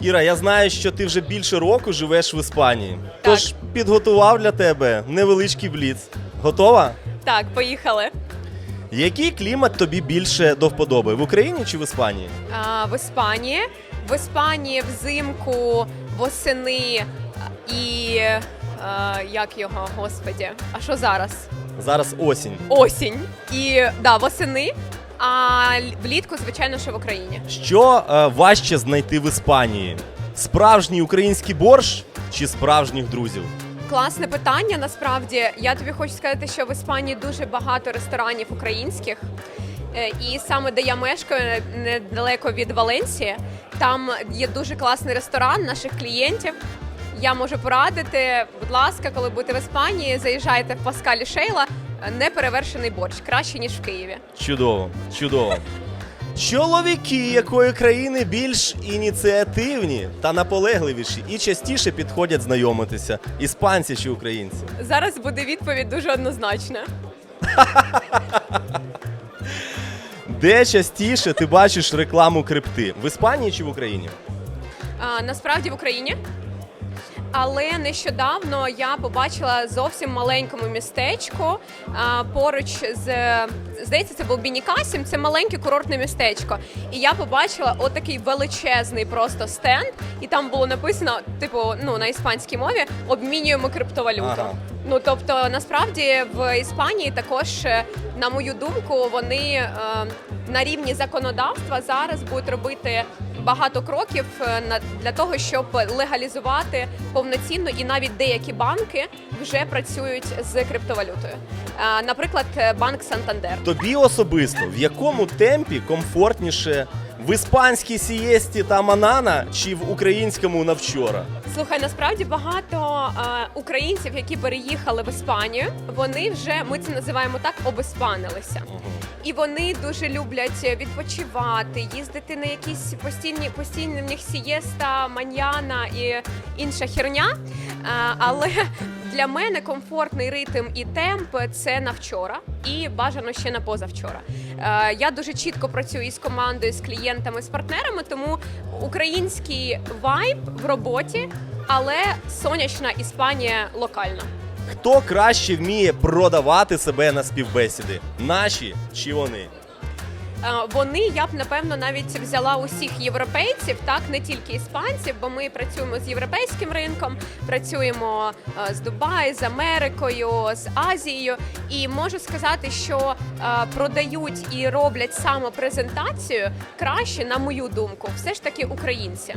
Іра, я знаю, що ти вже більше року живеш в Іспанії. Тож підготував для тебе невеличкий бліц. Готова? Так, поїхали. Який клімат тобі більше до вподоби? В Україні чи в Іспанії? А, в Іспанії. В Іспанії взимку, восени і. А, як його, господі? А що зараз? Зараз осінь. Осінь. І да, восени. А влітку, звичайно, що в Україні. Що е, важче знайти в Іспанії? Справжній український борщ чи справжніх друзів? Класне питання. Насправді я тобі хочу сказати, що в Іспанії дуже багато ресторанів українських. Е, І саме де я мешкаю, недалеко від Валенсії, там є дуже класний ресторан наших клієнтів. Я можу порадити, будь ласка, коли будете в Іспанії, заїжджайте в Паскалі Шейла. Неперевершений борщ, краще ніж в Києві. Чудово, чудово. Чоловіки якої країни більш ініціативні та наполегливіші і частіше підходять знайомитися, іспанці чи українці? Зараз буде відповідь дуже однозначна. Де частіше ти бачиш рекламу крипти? В Іспанії чи в Україні? А, насправді в Україні. Але нещодавно я побачила зовсім маленькому містечку поруч з здається, це був Бінікасім, це маленьке курортне містечко. І я побачила отакий величезний просто стенд, і там було написано, типу, ну на іспанській мові обмінюємо криптовалюту. Ага. Ну тобто, насправді в Іспанії також, е, на мою думку, вони е, на рівні законодавства зараз будуть робити багато кроків е, для того, щоб легалізувати повноцінно, і навіть деякі банки вже працюють з криптовалютою. Е, Наприклад, е, банк Сантандер. Тобі особисто в якому темпі комфортніше в іспанській сієсті та манана чи в українському на вчора? Слухай, насправді багато е, українців, які переїхали в Іспанію, вони вже ми це називаємо так, обіспанилися. І вони дуже люблять відпочивати, їздити на якісь постійні постійні в них сієста, маньяна і інша херня. Е, Але для мене комфортний ритм і темп це на вчора, і бажано ще на позавчора. Е, Я дуже чітко працюю із командою, з клієнтами, з партнерами, тому український вайб в роботі, але сонячна Іспанія локальна. Хто краще вміє продавати себе на співбесіди? Наші чи вони? Е, Вони я б напевно навіть взяла усіх європейців, так не тільки іспанців, бо ми працюємо з європейським ринком, працюємо е, з Дубаї, з Америкою, з Азією. І можу сказати, що е, продають і роблять самопрезентацію краще, на мою думку, все ж таки українці.